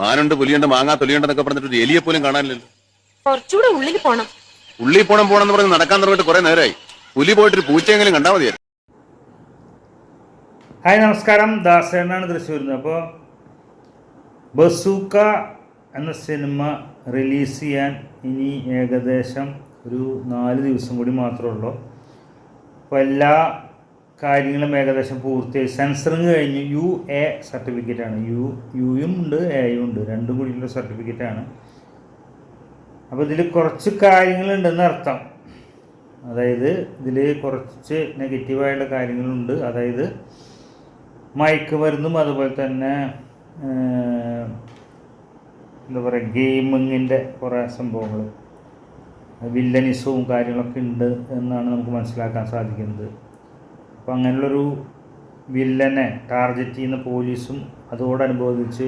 മാനുണ്ട് പുലിയുണ്ട് മാങ്ങാ തൊലിയുണ്ടെന്നൊക്കെ പറഞ്ഞിട്ട് ഒരു എലിയെ പോലും കാണാനില്ലല്ലോ. കുറച്ചുകൂടെ ഉള്ളിൽ പോണം. ഉള്ളിൽ പോണം പോണെന്ന് പറഞ്ഞ് നടക്കാൻ തുടങ്ങിയിട്ട് കുറെ നേരമായി. പുലി പോയിട്ട് ഒരു പൂച്ചയെങ്കിലും കണ്ടാൽ മതിയായിരുന്നു. ഹായ് നമസ്കാരം. ദാസേനാണ് തൃശ്ശൂരിൽ നിന്ന് അപ്പോൾ ബസൂക്ക എന്ന സിനിമ റിലീസ് ചെയ്യാൻ ഇനി ഏകദേശം ഒരു നാല് ദിവസം കൂടി മാത്രമേ ഉള്ളൂ. അപ്പോൾ എല്ലാ കാര്യങ്ങളും ഏകദേശം പൂർത്തിയായി. സെൻസറിങ് കഴിഞ്ഞ് യു എ സർട്ടിഫിക്കറ്റാണ് യു യുയും ഉണ്ട് എയും ഉണ്ട്. രണ്ടും കൂടിയുള്ള സർട്ടിഫിക്കറ്റാണ് അപ്പോൾ ഇതിൽ കുറച്ച് കാര്യങ്ങളുണ്ടെന്ന് അർത്ഥം. അതായത് ഇതിൽ കുറച്ച് നെഗറ്റീവായുള്ള കാര്യങ്ങളുണ്ട്. അതായത് മയക്കുമരുന്നും അതുപോലെ തന്നെ എന്താ പറയുക ഗെയിമിങ്ങിന്റെ കുറേ സംഭവങ്ങൾ വില്ലനിസവും കാര്യങ്ങളൊക്കെ ഉണ്ട് എന്നാണ് നമുക്ക് മനസ്സിലാക്കാൻ സാധിക്കുന്നത്. അപ്പോൾ അങ്ങനെയുള്ളൊരു വില്ലനെ ടാർഗറ്റ് ചെയ്യുന്ന പോലീസും അതോടനുബന്ധിച്ച്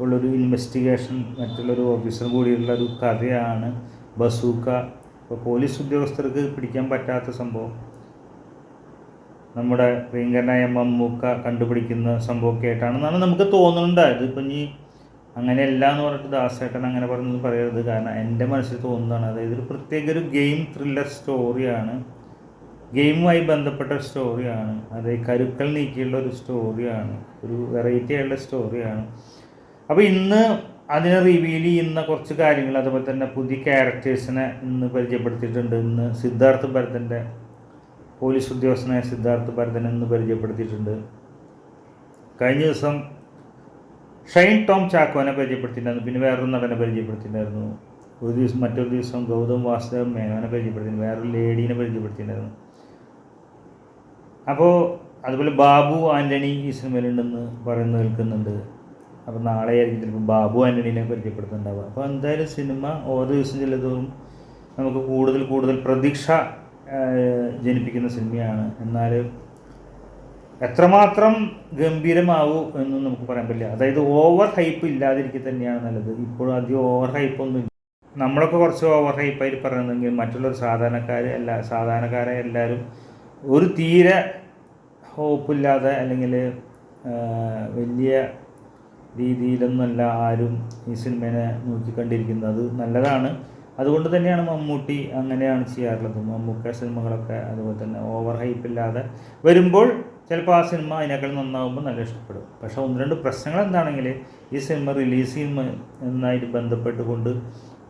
ഉള്ളൊരു ഇൻവെസ്റ്റിഗേഷൻ മറ്റുള്ളൊരു ഓഫീസറും കൂടിയുള്ള ഒരു കഥയാണ് ബസൂക്ക. ഇപ്പോൾ പോലീസ് ഉദ്യോഗസ്ഥർക്ക് പിടിക്കാൻ പറ്റാത്ത സംഭവം. നമ്മുടെ പ്രിയങ്കരനായ മമ്മൂക്ക കണ്ടുപിടിക്കുന്ന സംഭവമൊക്കെ ആയിട്ടാണെന്നാണ് നമുക്ക് തോന്നുന്നുണ്ട് ഇപ്പം ഇനി അങ്ങനെയല്ല എന്ന് പറഞ്ഞിട്ട് ദാസേട്ടൻ അങ്ങനെ പറഞ്ഞത് പറയരുത്. കാരണം എന്റെ മനസ്സിൽ തോന്നുന്നതാണ്. അതായത് ഒരു പ്രത്യേക ഒരു ഗെയിം ത്രില്ലർ സ്റ്റോറിയാണ് ഗെയിമുമായി ബന്ധപ്പെട്ട സ്റ്റോറിയാണ്. അത് കരുക്കൾ നീക്കിയുള്ള ഒരു സ്റ്റോറിയാണ്. ഒരു വെറൈറ്റി ആയുള്ള സ്റ്റോറിയാണ്. അപ്പോൾ ഇന്ന് അതിനെ റിവീൽ ചെയ്യുന്ന കുറച്ച് കാര്യങ്ങൾ അതുപോലെ തന്നെ പുതിയ ക്യാരക്ടേഴ്സിനെ ഇന്ന് പരിചയപ്പെടുത്തിയിട്ടുണ്ട്. ഇന്ന് സിദ്ധാർത്ഥ് ഭരതന്റെ പോലീസ് ഉദ്യോഗസ്ഥനായ സിദ്ധാർത്ഥ് ഭരതൻ ഇന്ന് പരിചയപ്പെടുത്തിയിട്ടുണ്ട്. കഴിഞ്ഞ ദിവസം ഷൈൻ ടോം ചാക്കോനെ പരിചയപ്പെടുത്തിയിട്ടുണ്ടായിരുന്നു പിന്നെ വേറൊരു നടനെ പരിചയപ്പെടുത്തിയിട്ടുണ്ടായിരുന്നു ഒരു ദിവസം മറ്റൊരു ദിവസം ഗൗതം വാസുദേവൻ മേനോനെ പരിചയപ്പെടുത്തിയിരുന്നു വേറൊരു ലേഡീനെ പരിചയപ്പെടുത്തിയിട്ടുണ്ടായിരുന്നു അപ്പോൾ അതുപോലെ ബാബു ആന്റണി ഈ സിനിമയിലുണ്ടെന്ന് പറയുന്നത് കേൾക്കുന്നുണ്ട്. അപ്പോൾ നാളെ ആയിരിക്കും ചിലപ്പോൾ ബാബു ആന്റണീനെ പരിചയപ്പെടുത്തുന്നുണ്ടാവുക അപ്പോൾ എന്തായാലും സിനിമ ഓരോ ദിവസം ചെല്ലുന്നതോറും നമുക്ക് കൂടുതൽ കൂടുതൽ പ്രതീക്ഷ ജനിപ്പിക്കുന്ന സിനിമയാണ്. എന്നാൽ എത്രമാത്രം ഗംഭീരമാവൂ എന്നും നമുക്ക് പറയാൻ പറ്റില്ല. അതായത് ഓവർ ഹൈപ്പ് ഇല്ലാതിരിക്കുക തന്നെയാണ് നല്ലത്. ഇപ്പോഴും അധികം ഓവർ ഹൈപ്പ് ഒന്നും ഇല്ല. നമ്മളൊക്കെ കുറച്ച് ഓവർ ഹൈപ്പായിട്ട് പറയുന്നെങ്കിൽ മറ്റുള്ളവർ സാധാരണക്കാർ എല്ലാ സാധാരണക്കാരെ എല്ലാവരും ഒരു തീരെ ഹോപ്പില്ലാതെ അല്ലെങ്കിൽ വലിയ രീതിയിലൊന്നുമല്ല ആരും ഈ സിനിമേനെ നോക്കിക്കണ്ടിരിക്കുന്നത്. നല്ലതാണ്. അതുകൊണ്ട് തന്നെയാണ് മമ്മൂട്ടി അങ്ങനെയാണ് ചെയ്യാറുള്ളത്. മമ്മൂക്ക സിനിമകളൊക്കെ അതുപോലെ തന്നെ ഓവർ ഹൈപ്പ് ഇല്ലാതെ വരുമ്പോൾ ചിലപ്പോൾ ആ സിനിമ അതിനേക്കാൾ നന്നാവുമ്പോൾ നല്ല ഇഷ്ടപ്പെടും. പക്ഷേ ഒന്ന് രണ്ട് പ്രശ്നങ്ങൾ എന്താണെങ്കിൽ ഈ സിനിമ റിലീസ് ചെയ്യുന്ന എന്നായിട്ട് ബന്ധപ്പെട്ടുകൊണ്ട്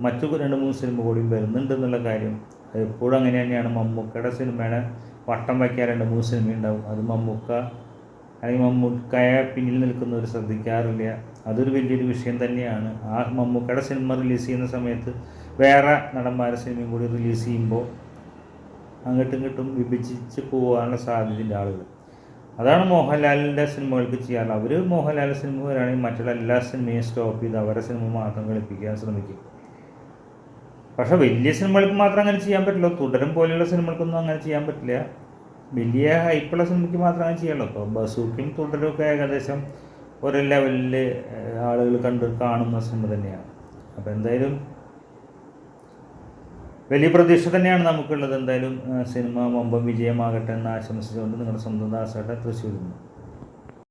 മറ്റു രണ്ട് മൂന്ന് സിനിമ കൂടിയും വരുന്നുണ്ട് എന്നുള്ള കാര്യം എപ്പോഴും അങ്ങനെ തന്നെയാണ്. മമ്മൂക്കയുടെ സിനിമയുടെ വട്ടം വയ്ക്കാൻ രണ്ട് മൂന്ന് സിനിമ ഉണ്ടാവും. അത് മമ്മൂക്ക അല്ലെങ്കിൽ മമ്മൂക്കായ പിന്നിൽ നിൽക്കുന്നവർ ശ്രദ്ധിക്കാറില്ല. അതൊരു വലിയൊരു വിഷയം തന്നെയാണ്. ആ മമ്മൂക്കയുടെ സിനിമ റിലീസ് ചെയ്യുന്ന സമയത്ത് വേറെ നടന്മാരുടെ സിനിമയും കൂടി റിലീസ് ചെയ്യുമ്പോൾ അങ്ങോട്ടും ഇങ്ങോട്ടും വിഭജിച്ച് പോകാനുള്ള സാധ്യതയുണ്ട് ആളുകൾ. അതാണ് മോഹൻലാലിന്റെ സിനിമകൾക്ക് ചെയ്യാറുള്ളത് അവർ മോഹൻലാലിന്റെ സിനിമ വരികയാണെങ്കിൽ മറ്റുള്ള എല്ലാ സിനിമയും സ്റ്റോപ്പ് ചെയ്ത് അവരുടെ സിനിമ മാത്രം കളിപ്പിക്കാൻ ശ്രമിക്കും. പക്ഷെ വലിയ സിനിമകൾക്ക് മാത്രം അങ്ങനെ ചെയ്യാൻ പറ്റില്ല. തുടരും പോലെയുള്ള സിനിമകൾക്കൊന്നും അങ്ങനെ ചെയ്യാൻ പറ്റില്ല. വലിയ ഹൈപ്പുള്ള സിനിമയ്ക്ക് മാത്രം അങ്ങനെ ചെയ്യുള്ളൂ അപ്പോൾ ബസൂക്കും തുടരും ഒക്കെ ഏകദേശം ഒരു ലെവലിൽ ആളുകൾ കണ്ട് കാണുന്ന സിനിമ തന്നെയാണ്. അപ്പോൾ എന്തായാലും വലിയ പ്രതീക്ഷ തന്നെയാണ് നമുക്കുള്ളത്. എന്തായാലും സിനിമ വമ്പം വിജയമാകട്ടെ എന്ന് ആശംസിച്ചുകൊണ്ട് നിങ്ങളുടെ സ്വന്തം ദാസേട്ട തൃശ്ശൂരിൽ നിന്ന്